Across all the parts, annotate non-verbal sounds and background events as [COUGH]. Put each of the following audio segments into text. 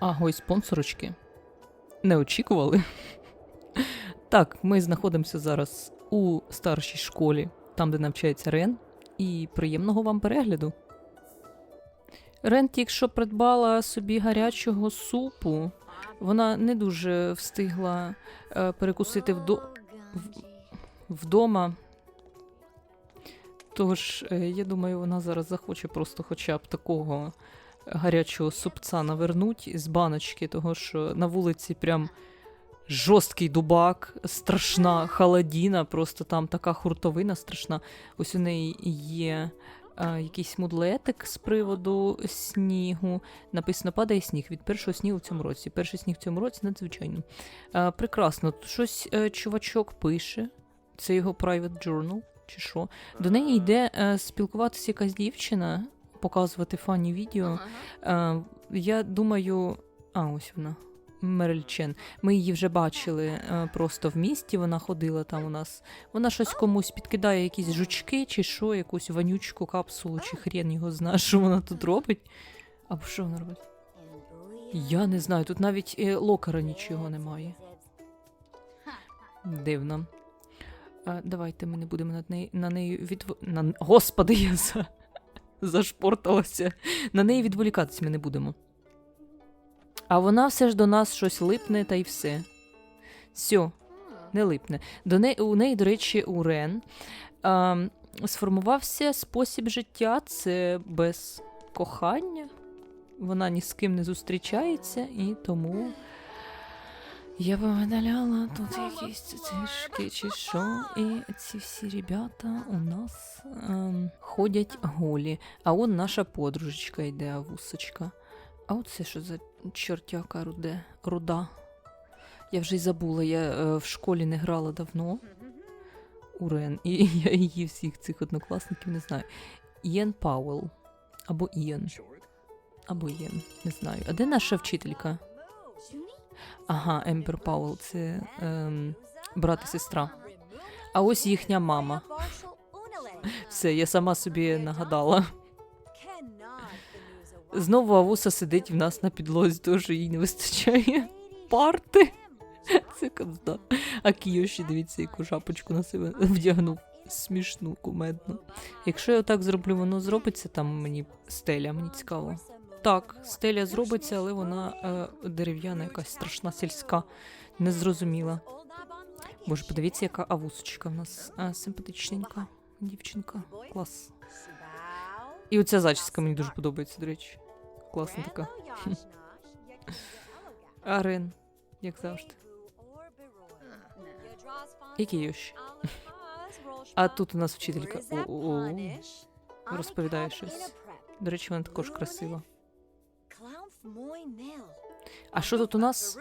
Агой, спонсорочки. Не очікували. Так, ми знаходимося зараз у старшій школі, там, де навчається Рен, і приємного вам перегляду. Рен тільки що придбала собі гарячого супу. Вона не дуже встигла е, перекусити вдо... в- вдома. Тож, е, я думаю, вона зараз захоче просто хоча б такого гарячого супца навернуть з баночки, того що на вулиці прям жорсткий дубак, страшна холодіна, просто там така хуртовина страшна. Ось у неї є а, якийсь мудлетик з приводу снігу. Написано падає сніг від першого снігу в цьому році. Перший сніг в цьому році надзвичайно. А, прекрасно. Тут щось е, чувачок пише. Це його private journal, чи що. До неї йде е, спілкуватися якась дівчина, показувати фані відео. Е, я думаю, а ось вона. Мерель Чен. Ми її вже бачили е, просто в місті. Вона ходила там у нас. Вона щось комусь підкидає, якісь жучки, чи що, якусь вонючку капсулу, чи хрен його знає, що вона тут робить. Або що вона робить? Я не знаю, тут навіть е, локера нічого немає. Дивно. Е, давайте ми не будемо над на неї відв... На... Господи, я за... зашпорталася. На неї відволікатися ми не будемо. А вона все ж до нас щось липне та й все. Все, не липне. До неї, у неї, до речі, у Рен а, сформувався спосіб життя це без кохання. Вона ні з ким не зустрічається, і тому я повидаляла тут якісь цицишки чи що. І ці всі ребята у нас ем, ходять голі. А он наша подружечка йде, авусочка. А оце що за чортяка руде, руда? Я вже й забула, я е, в школі не грала давно. у Рен, і [LAUGHS] я її всіх цих однокласників не знаю. Ієн Пауел. Або Ієн. Або Ієн, не знаю. А де наша вчителька? Ага, Ембер Пауел, це ем, брат і сестра. А ось їхня мама. Все, я сама собі нагадала. Знову Авуса сидить в нас на підлозі, тому їй не вистачає парти. [LAUGHS] Це казда. А Кіоші, дивіться, яку шапочку на себе вдягнув. Смішну, кумедну. Якщо я отак зроблю, воно зробиться там мені стеля, мені цікаво. Так, стеля зробиться, але вона е, дерев'яна, якась страшна сільська, незрозуміла. Боже, подивіться, яка авусочка в нас е, симпатичненька дівчинка. Клас. І оця зачіска мені дуже подобається, до речі. Класна така. [LAUGHS] А Рен, як завжди. Йоші? [LAUGHS] А тут у нас вчителька. О-о-о. Розповідає щось. До речі, вона також красива. А що тут у нас?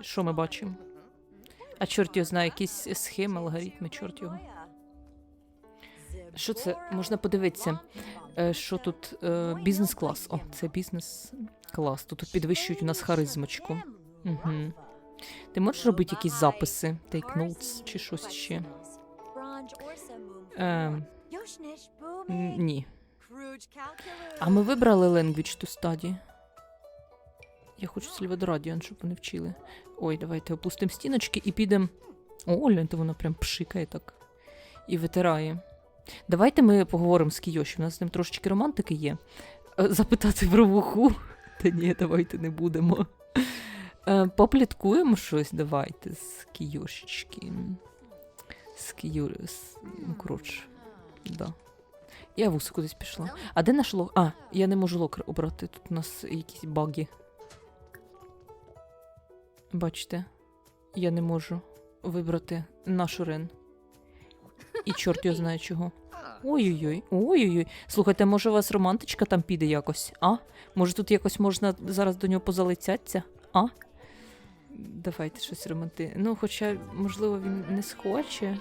Що ми бачимо? А чорт його знає, якісь схеми, алгоритми, чорт його. Що це? Можна подивитися, е, що тут е, бізнес-клас. О, це бізнес-клас. Тут підвищують у нас харизмочку. Угу. Ти можеш робити якісь записи, take notes чи щось ще? Е, ні. А ми вибрали language to study. Я хочу Сільвадорадіан, щоб вони вчили. Ой, давайте опустимо стіночки і підемо. О, гляньте, вона прям пшикає так. І витирає. Давайте ми поговоримо з Кійоші. У нас з ним трошечки романтики є. Е, Запитати про вуху. Та ні, давайте не будемо. Е, Попліткуємо щось, давайте з Кійошечки. З Кійо... з- Ну, коротше. Да. Я вуса кудись пішла. А де наш лок? А, я не можу локер обрати. Тут у нас якісь баги. Бачите, я не можу вибрати нашу Рен. І чорт його знає чого. Ой-ой-ой, ой-ой-ой. Слухайте, може у вас романтичка там піде якось, а? Може тут якось можна зараз до нього позалицяться? А? Давайте щось романти. Ну, хоча, можливо, він не схоче.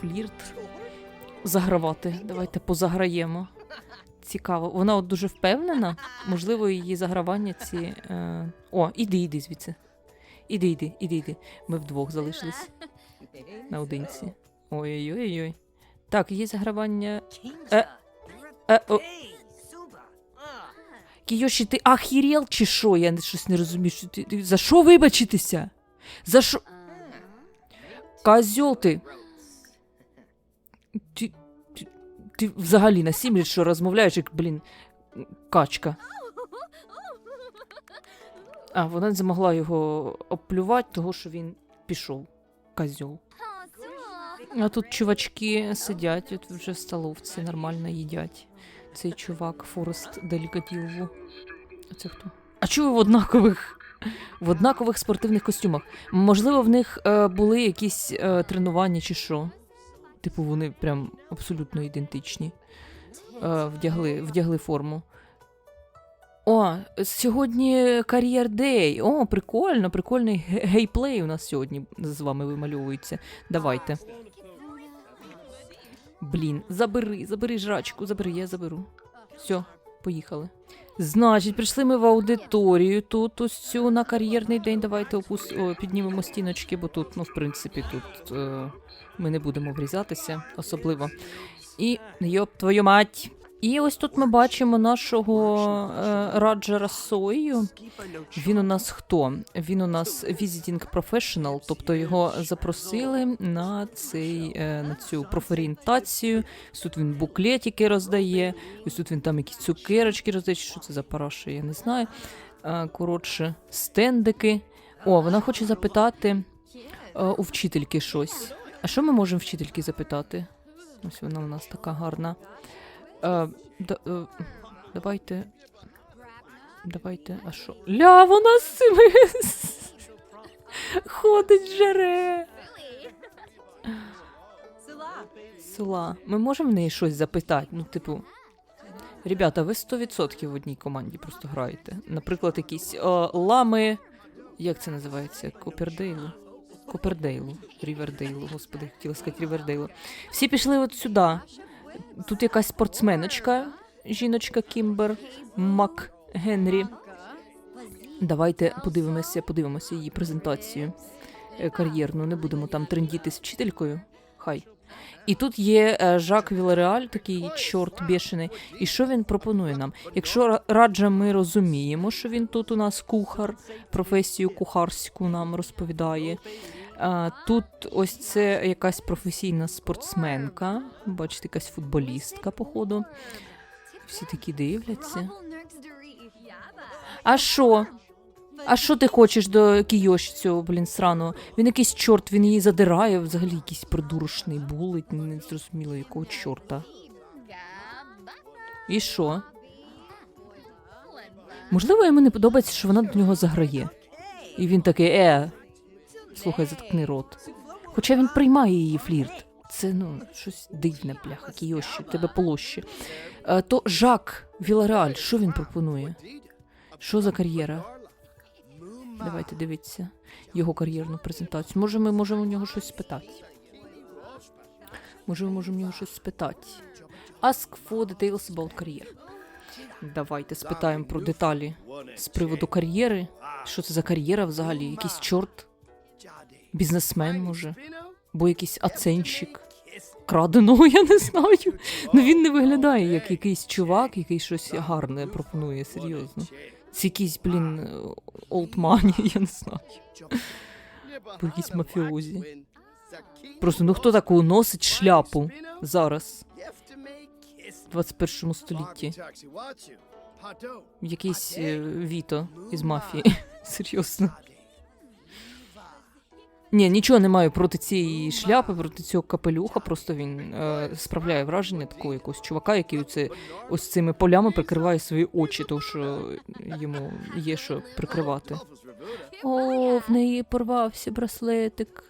Флірт. Загравати. Давайте позаграємо. Цікаво. Вона от дуже впевнена. Можливо, її загравання ці. Е... О, іди, іди звідси. Іди, іди, іди, іди. Ми вдвох залишились наодинці. Ой-ой-ой. Так, її загравання. Е, е, о. Кійоші, ти ахірєл чи що? Я щось не розумію. Що ти, за що вибачитися? За що? Козьол. Ти, ти взагалі на сім що розмовляєш, як, блін, качка. А, вона не змогла його оплювати, того, що він пішов. Козьол. А тут чувачки сидять, от вже в столовці нормально їдять. Цей чувак Форест Делікатілву. А це хто? А чого в однакових? В однакових спортивних костюмах. Можливо, в них е, були якісь е, тренування чи що. Типу, вони прям абсолютно ідентичні. Е, вдягли, вдягли форму. О, сьогодні кар'єр дей. О, прикольно, прикольний гейплей у нас сьогодні з вами вимальовується. Давайте. Блін, забери, забери жрачку, забери, я заберу. Все, поїхали. Значить, прийшли ми в аудиторію. Тут ось цю на кар'єрний день. Давайте опус... О, піднімемо стіночки, бо тут, ну, в принципі, тут е... ми не будемо врізатися особливо. І йоп, твою мать. І ось тут ми бачимо нашого е, Раджера Сою. Він у нас хто? Він у нас visiting professional, тобто його запросили на цей е, на цю профорієнтацію. Ось тут він буклетики роздає. Ось тут він там якісь цукерочки роздає. Що це за параша, я не знаю. Е, Коротше, стендики. О, вона хоче запитати е, у вчительки щось. А що ми можемо вчительки запитати? Ось вона у нас така гарна. Е, да, е, давайте. Давайте, а що? Ля, вона з цими [LAUGHS] ходить жере. Села. Ми можемо в неї щось запитати? Ну, типу. Ребята, ви 100% в одній команді просто граєте. Наприклад, якісь е, лами. Як це називається? Копердейлу. Копердейлу. Рівердейлу, господи, хотіла сказати Рівердейлу. Всі пішли от сюди. Тут якась спортсменочка, жіночка Кімбер Мак Генрі. Давайте подивимося, подивимося її презентацію е, кар'єрну. Не будемо там трендіти з вчителькою. Хай. І тут є е, Жак Вілареаль, такий чорт бешений. І що він пропонує нам? Якщо раджа ми розуміємо, що він тут у нас кухар, професію кухарську нам розповідає. Тут ось це якась професійна спортсменка, бачите, якась футболістка, походу. Всі такі дивляться. А що? А що ти хочеш до Кійоші цього, блін, сраного? Він якийсь чорт, він її задирає, взагалі якийсь придурочний булить, не зрозуміло, якого чорта. І що? Можливо, йому не подобається, що вона до нього заграє. І він такий, е, слухай, заткни рот. Хоча він приймає її флірт. Це ну щось дивне, бляха, Кійоші, тебе полоще. Е, то Жак Вілареаль, що він пропонує? Що за кар'єра? Давайте дивитися його кар'єрну презентацію. Може, ми можемо у нього щось спитати. Може, ми можемо у нього щось спитати. Ask for details about career. Давайте спитаємо про деталі з приводу кар'єри. Що це за кар'єра взагалі? Якийсь чорт? Бізнесмен, може? Бо якийсь оценщик? Краденого, я не знаю. Ну він не виглядає як якийсь чувак, який щось гарне пропонує, серйозно. Це якийсь, блін, олдмані, [LAUGHS] я не знаю. Бо якісь мафіозі. Просто ну хто таку носить шляпу зараз, в 21 столітті? Якийсь е, Віто із мафії. [LAUGHS] Серйозно. Ні, нічого не маю проти цієї шляпи, проти цього капелюха. Просто він е, справляє враження такого якогось чувака, який оце, ось цими полями прикриває свої очі, тому що йому є що прикривати. О, в неї порвався браслетик.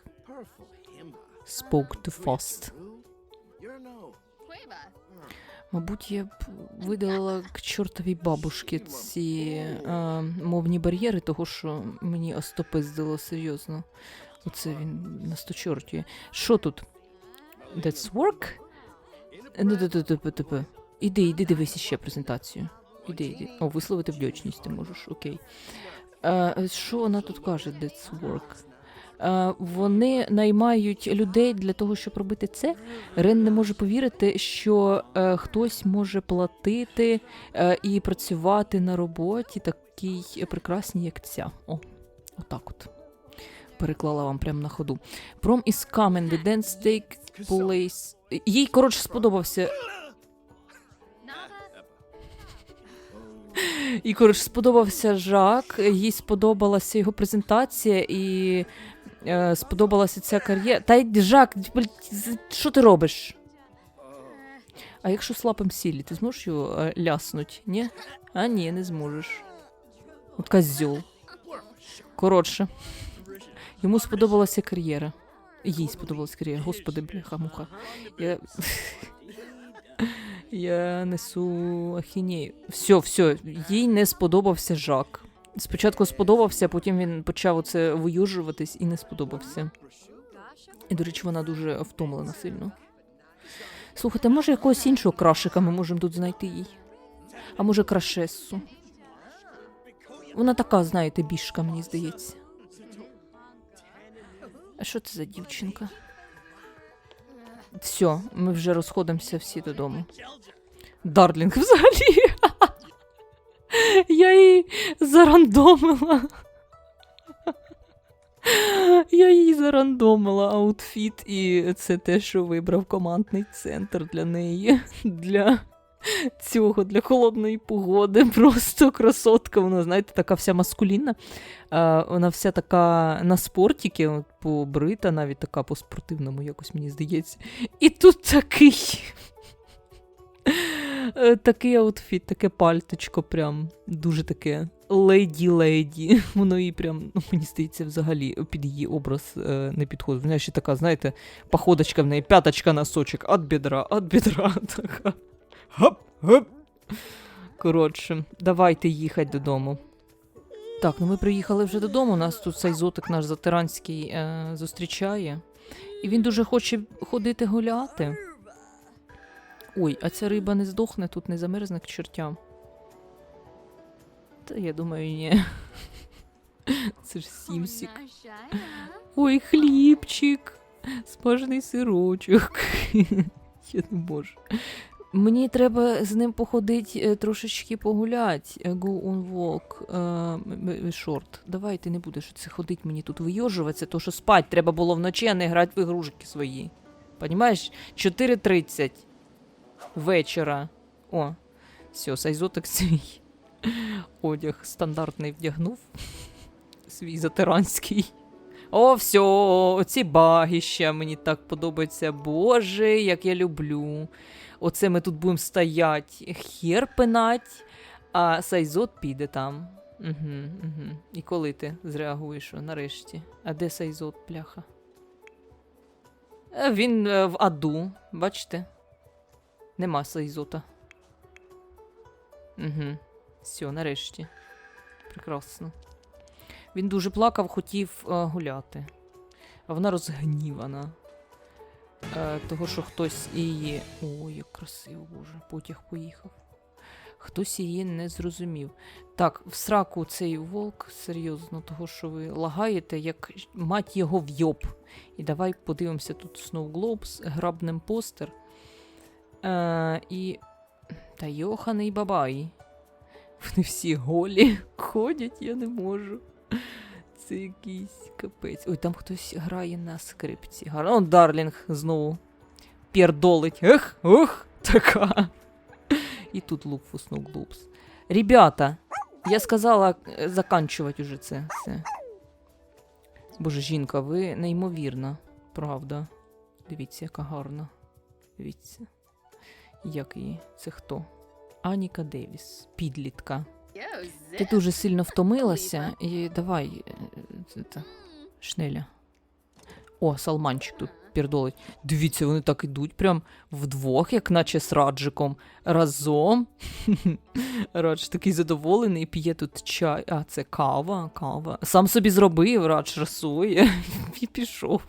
Spoke too fast. Мабуть, я б видалила к чортовій бабушки ці е, мовні бар'єри, того що мені остопиздило серйозно. Оце він на сточорті. Що тут? That's work? Ну, ду. Іди, іди, дивись ще презентацію. Іди, іди. О, висловити вдячність ти можеш, окей. Що вона тут каже? That's work. Вони наймають людей для того, щоб робити це. Рен не може повірити, що е, хтось може платити е, і працювати на роботі такій прекрасній, як ця. О, отак от. Переклала вам прямо на ходу. Prom is coming, dance takes place. Їй, коротше, сподобався. І, коротше, сподобався Жак, їй сподобалася його презентація і е, сподобалася ця кар'єра. Та й Жак, що ти робиш? А якщо слапим сілі, ти зможеш його е, ляснуть? Ні? А ні, не зможеш. От козьол. Коротше, йому сподобалася кар'єра. Їй сподобалася кар'єра. Господи, бляха муха. Я... [LAUGHS] Я несу ахінею. Все, все, їй не сподобався Жак. Спочатку сподобався, потім він почав оце виюжуватись і не сподобався. І, до речі, вона дуже втомлена сильно. Слухайте, може якогось іншого крашика ми можемо тут знайти їй? А може крашесу? Вона така, знаєте, бішка, мені здається. А що це за дівчинка? Все, ми вже розходимося всі додому. Дарлінг взагалі. [LAUGHS] Я її зарандомила. Я її зарандомила аутфіт, і це те, що вибрав командний центр для неї. Для цього, для холодної погоди. [LAUGHS] Просто красотка. Вона, знаєте, така вся маскулінна. Вона вся така на спортіки, побрита, навіть така по спортивному, якось мені здається. І тут такий. [LAUGHS] е, Такий аутфіт, таке пальточко, прям дуже таке леді-леді. [LAUGHS] Воно їй прям, ну, мені здається, взагалі під її образ е, не підходить. Вона ще така, знаєте, походочка в неї, п'яточка носочок, от бідра, от бідра. Така. Гоп, гоп. Коротше, давайте їхати додому. Так, ну ми приїхали вже додому. Нас тут цей зотик наш затиранський е, зустрічає. І він дуже хоче ходити гуляти. Ой, а ця риба не здохне, тут не замерзне к чертям. Та я думаю, ні. Це ж сімсік. Ой, хлібчик, смажений сирочок. [LAUGHS] Я не можу. Мені треба з ним походити е, трошечки погуляти. Е, Go on walk. е, м- м- Short. Давай ти не будеш це ходити мені тут вийожуватися, то що спать треба було вночі, а не грати в ігрушки свої. Понімаєш? 4.30 вечора. О, все, сайзотик [LAUGHS] свій одяг стандартний вдягнув. [LAUGHS] Свій затиранський. О, все, оці багіща мені так подобається. Боже, як я люблю. Оце ми тут будемо стоять, хер пинать, а Сайзот піде там. Угу, угу. І коли ти зреагуєш нарешті? А де Сайзот, пляха? Е, Він е, в аду, бачите? Нема Сайзота. Угу. Все, нарешті. Прекрасно. Він дуже плакав, хотів е, гуляти. А вона розгнівана. Е, того, що хтось її. Ой, як красиво, боже, потяг поїхав. Хтось її не зрозумів. Так, в сраку цей волк, серйозно, того, що ви лагаєте, як мать його вйоб. І давай подивимося тут Snow Globes, грабнем постер. Е, і. Та йоханий бабай. Вони всі голі [LAUGHS] ходять, я не можу. Це якийсь капець. Ой, там хтось грає на скрипці. Гарно. Он Дарлінг знову пірдолить. Ех, ух, така. І тут лук фуснув глупс. Ребята, я сказала е, заканчувати уже це все. Боже, жінка, ви неймовірна, правда. Дивіться, яка гарна. Дивіться. Як її? Це хто? Аніка Девіс, підлітка. Ти дуже сильно втомилася, і давай. е, шнеля. О, салманчик тут пірдолить. Дивіться, вони так ідуть, прям вдвох, як наче з Раджиком. Разом. [LAUGHS] Радж такий задоволений, п'є тут чай. А, це кава, кава. Сам собі зробив, Радж расує [LAUGHS] і пішов.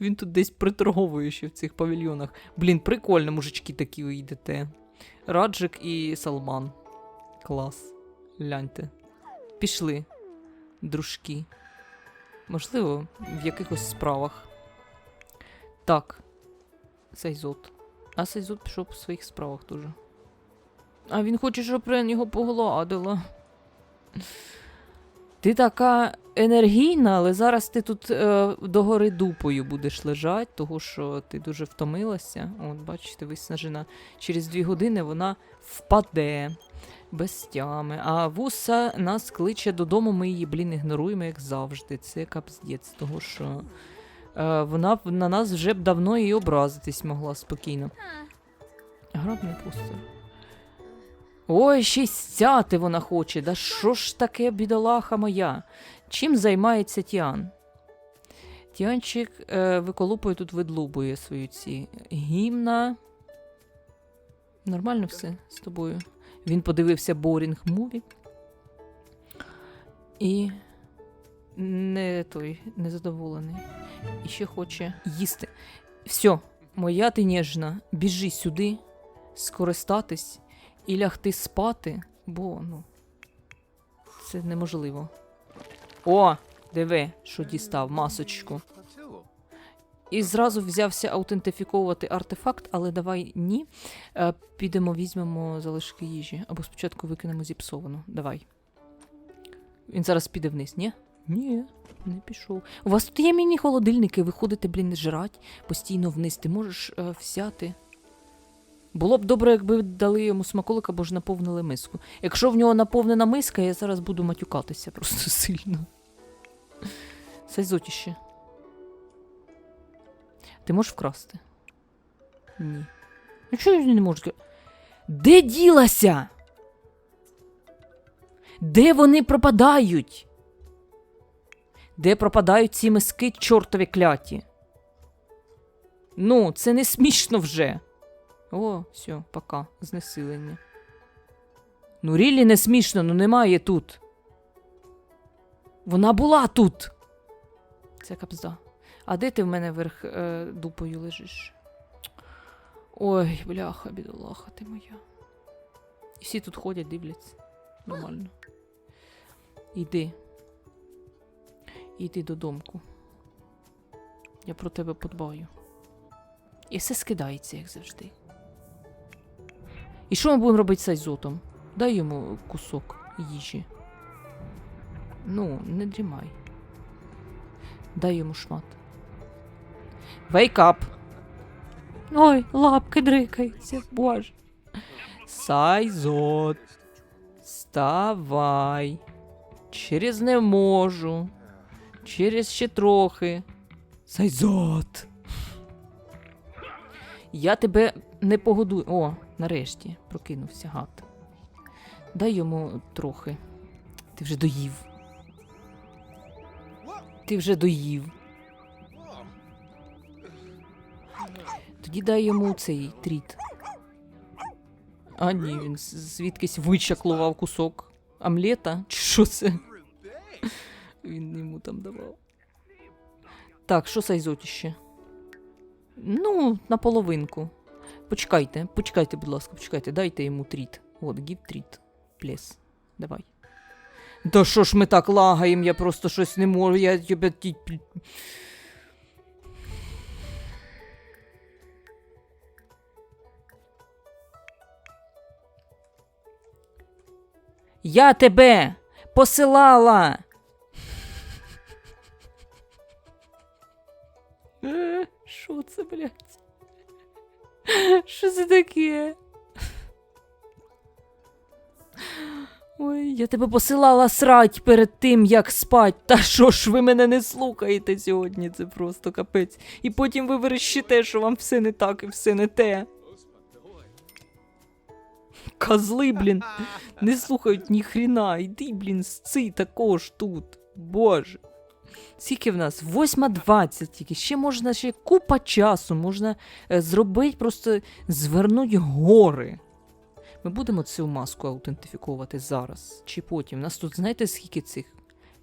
Він тут десь приторговує ще в цих павільйонах. Блін, прикольно, мужички такі ви. Раджик і Салман. Клас. Гляньте. Пішли, дружки. Можливо, в якихось справах. Так. Сайзот. А Сайзот пішов по своїх справах дуже. А він хоче, щоб я його погладила. Ти така енергійна, але зараз ти тут е, догори дупою будеш лежати, того що ти дуже втомилася. От, бачите, виснажена. Через дві години вона впаде без тями. А вуса нас кличе додому, ми її, блін, ігноруємо, як завжди. Це капздець, того що е, вона на нас вже б давно і образитись могла спокійно. Грабний постер. Ой, ще й стяти вона хоче. Да що ж таке, бідолаха моя? Чим займається Тіан? Тіанчик е, виколупує тут видлубує свою ці гімна. Нормально все з тобою. Він подивився Борінг муві. І не той незадоволений. І ще хоче їсти. Все, моя ти ніжна, біжи сюди, скористатись і лягти спати, бо ну, це неможливо. О, диви, що дістав, масочку. І зразу взявся аутентифіковувати артефакт, але давай ні. Е, підемо, візьмемо залишки їжі. Або спочатку викинемо зіпсовану. Давай. Він зараз піде вниз, ні? Ні, не пішов. У вас тут є міні-холодильники, ви ходите, блін, жрать постійно вниз. Ти можеш е, взяти. Було б добре, якби дали йому смаколик або ж наповнили миску. Якщо в нього наповнена миска, я зараз буду матюкатися просто [LAUGHS] сильно. Сайзотіще. Ти можеш вкрасти? Ні. Ну чого я не можу? Де ділася? Де вони пропадають? Де пропадають ці миски чортові кляті? Ну, це не смішно вже. О, все, пока. Знесилення. Ну, рілі не смішно, ну немає тут. Вона була тут. Це капзда. А де ти в мене верх е, дупою лежиш? Ой, бляха, бідолаха ти моя. І всі тут ходять, дивляться. Нормально. Іди. Іди додомку. Я про тебе подбаю. І все скидається, як завжди. І що ми будемо робити з Айзотом? Дай йому кусок їжі. Ну, не дрімай. Дай йому шмат. Wake up! Ой, лапки дрикаються, боже. Сайзот. Вставай. Через не можу. Через ще трохи. Сайзот. Я тебе не погодую. О, нарешті прокинувся гад. Дай йому трохи. Ти вже доїв. Ти вже доїв. Тоді дай йому цей тріт. А ні, він звідкись вичаклував кусок омлета. Чи що це? [LAUGHS] Він йому там давав. Так, що сайзотіще? Ну, наполовинку. Почекайте, почекайте, будь ласка, почекайте, дайте йому тріт. От, гів тріт. Плес. Давай. Да що ж ми так лагаємо, я просто щось не можу, я тебе. Я тебе посилала. Що це, блядь? Що це таке? Ой, я тебе посилала срать перед тим, як спать. Та що ж ви мене не слухаєте сьогодні? Це просто капець. І потім ви верещите, що вам все не так і все не те. Козли, блін, [LAUGHS] не слухають ні хріна. Іди, блін, сци також тут. Боже. Скільки в нас? 8.20 тільки. Ще можна ще купа часу, можна е, зробити, просто звернути гори. Ми будемо цю маску аутентифіковувати зараз чи потім. У нас тут, знаєте, скільки цих?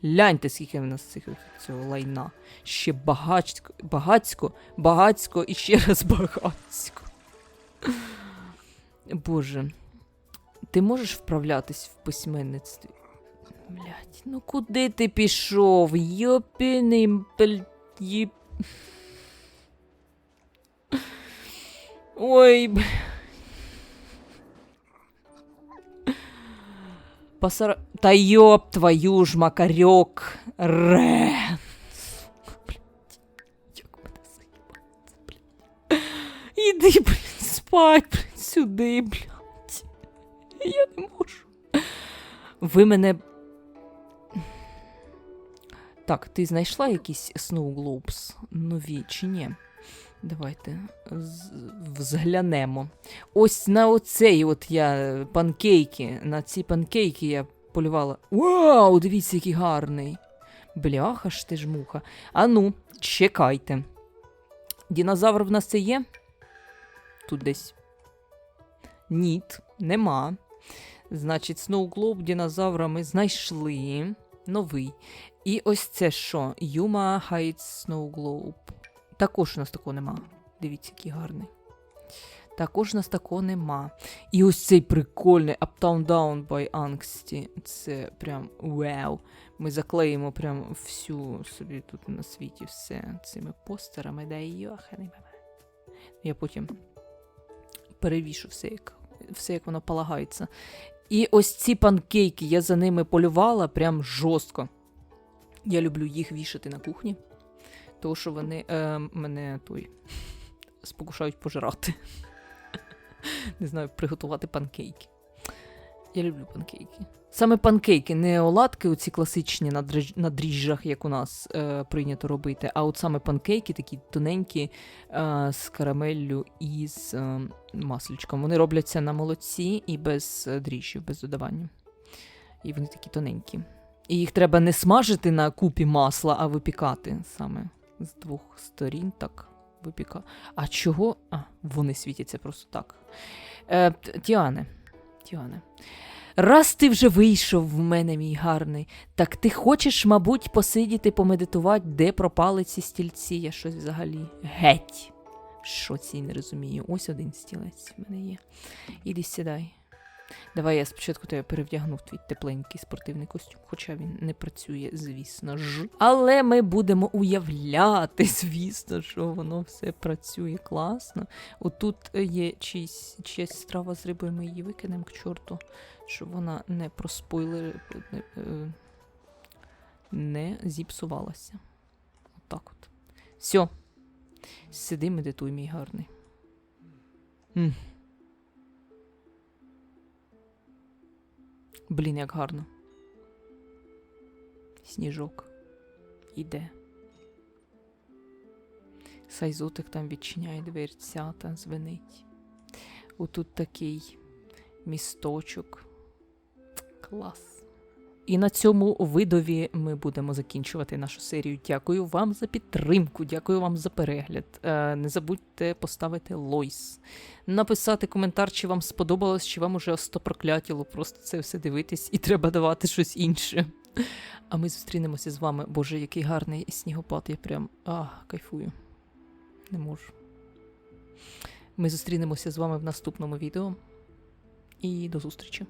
Гляньте, скільки в нас цих цього лайна. Ще багацько, багацько, багацько і ще раз [LAUGHS] багацько. Боже, ти можеш вправлятись в письменництві? Блять, ну куди ти пішов? Йопіний, блядь, їп... Ой, б... Пасара... Та йоп твою ж макарьок. Рен. Сука, блядь. Як мене заїбається, блядь. Іди, блядь, спать, блядь, сюди, блядь. [LAUGHS] Я не можу. Ви мене. Так, ти знайшла якісь Snow Globes нові чи ні? Давайте взглянемо. Ось на оцей от я панкейки. На ці панкейки я полювала. Вау, дивіться, який гарний. Бляха ж ти ж муха. А ну, чекайте. Дінозавр в нас це є? Тут десь. Ніт, нема. Значить, Globe динозавра ми знайшли. Новий. І ось це що? Yuma Heights Snow Globe. Також у нас такого нема. Дивіться, який гарний. Також у нас такого нема. І ось цей прикольний Uptown Down by Angsty. Це прям вау. Ми заклеїмо прям всю собі тут на світі все цими постерами. Да йоханий. Я потім перевішу все, як, все, як воно полагається. І ось ці панкейки, я за ними полювала прям жорстко. Я люблю їх вішати на кухні, тому що вони е, мене той спокушають пожирати. [LAUGHS] Не знаю, приготувати панкейки. Я люблю панкейки. Саме панкейки, не оладки, оці класичні на, на дріжджах, як у нас е, прийнято робити, а от саме панкейки, такі тоненькі е, з карамеллю і з е, маслючком. Вони робляться на молоці і без е, дріжджів, без додавання. І вони такі тоненькі. І їх треба не смажити на купі масла, а випікати саме з двох сторін. Так, випіка. А чого? А, вони світяться просто так. Е, Тіане, Тіане. Раз ти вже вийшов в мене, мій гарний, так ти хочеш, мабуть, посидіти, помедитувати, де пропали ці стільці. Я щось взагалі геть. Що ці не розумію. Ось один стілець в мене є. Іди сідай. Давай я спочатку тебе перевдягну в твій тепленький спортивний костюм, хоча він не працює, звісно ж. Але ми будемо уявляти, [LAUGHS] звісно, що воно все працює класно. Отут є чийсь, чиясь страва з рибою, ми її викинемо к чорту, щоб вона не проспойлер... не, е, не зіпсувалася. Отак от. Все. Сиди, медитуй, мій гарний. Блін, як гарно. Сніжок. Іде. Сайзутик там відчиняє дверця та звенить. Отут такий місточок. Клас. І на цьому видові ми будемо закінчувати нашу серію. Дякую вам за підтримку, дякую вам за перегляд. Е, не забудьте поставити лойс, написати коментар, чи вам сподобалось, чи вам уже остопроклятіло просто це все дивитись, і треба давати щось інше. А ми зустрінемося з вами. Боже, який гарний снігопад. Я прям а, кайфую. Не можу. Ми зустрінемося з вами в наступному відео. І до зустрічі.